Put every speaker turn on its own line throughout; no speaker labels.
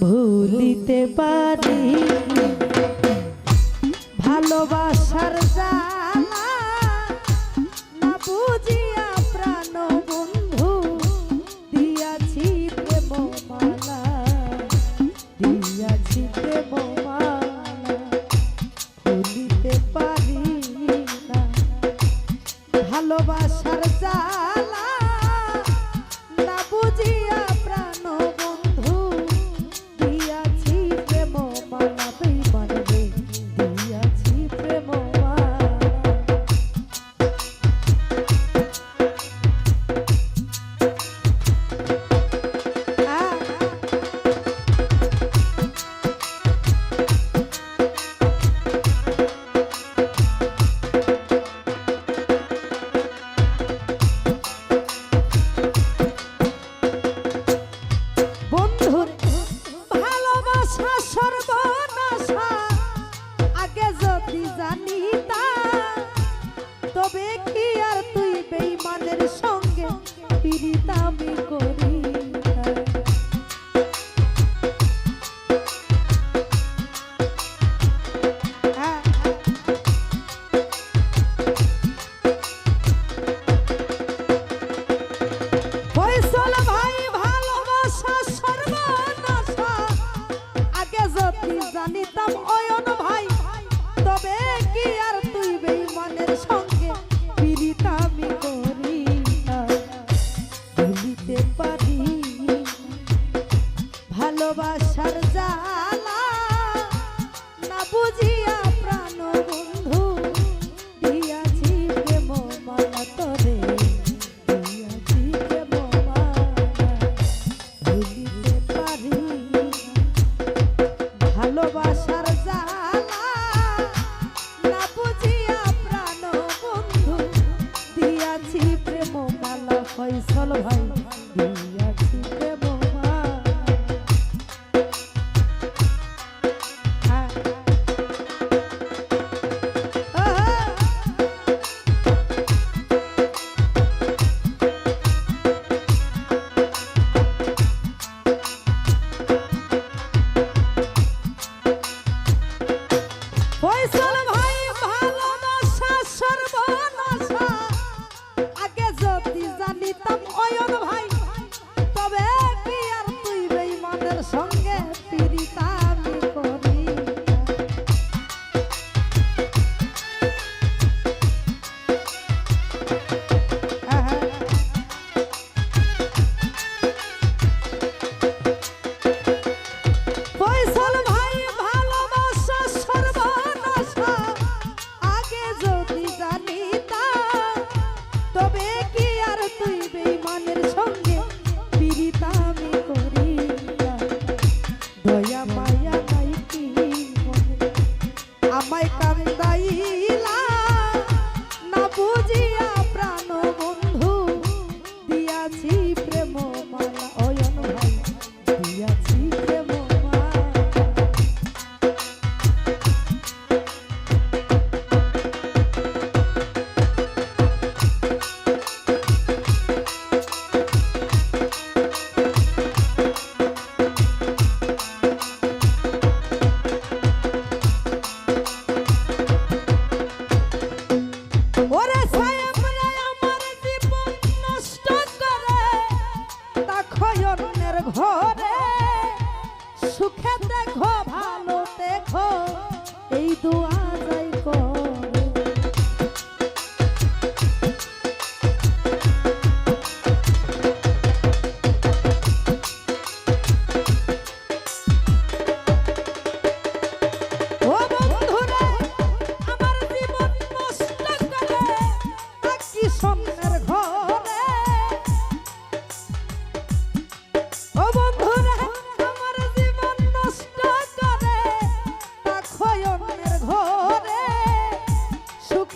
ভুলিতে পারি ভালোবাসার যা I'll be song.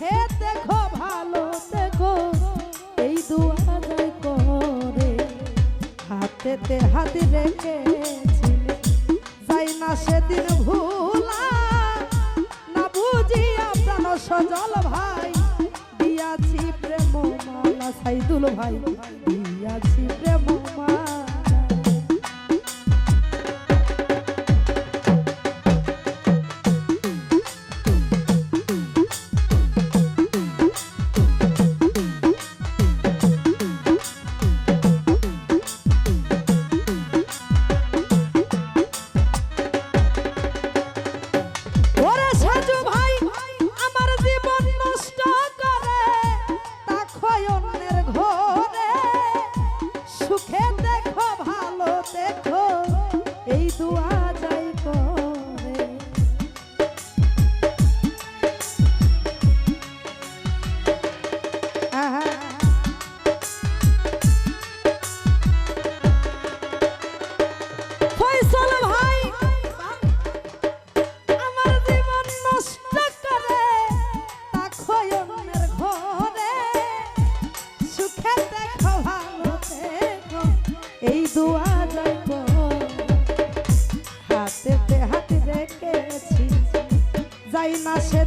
দেখে দেখো ভালো, দেখো করে। হাতেতে না না প্রাণ সজল ভাই সাইদুল ভাই, দিয়াছি প্রেম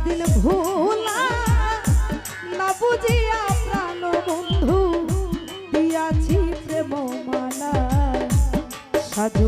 দিল ভোলা। না বুঝিয়া প্রাণ বন্ধু দিয়াছি প্রেম মালা সাধু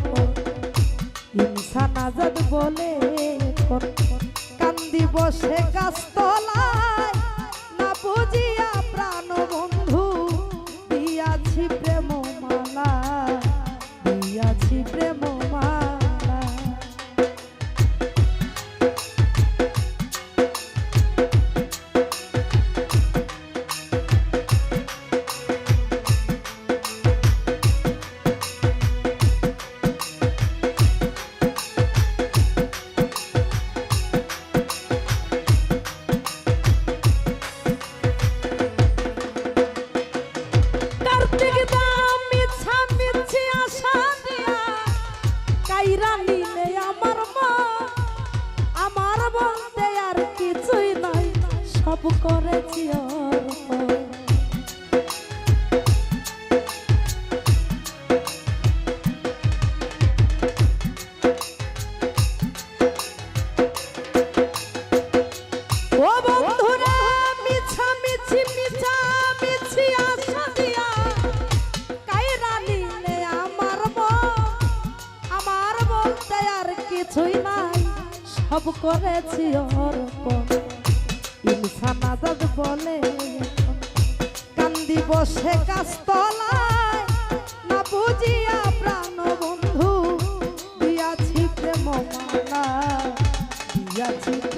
আজাদ বলে কান্দি বসে কাস্তা জানিনে আমার মা আর করেছিও সব করেছি অর্পণ। ইনসান আজাদ বলে, কান্দি বসে কাস্তলায় না বুঝিয়া প্রাণ বন্ধু, দিয়াছি প্রেম দিয়াছি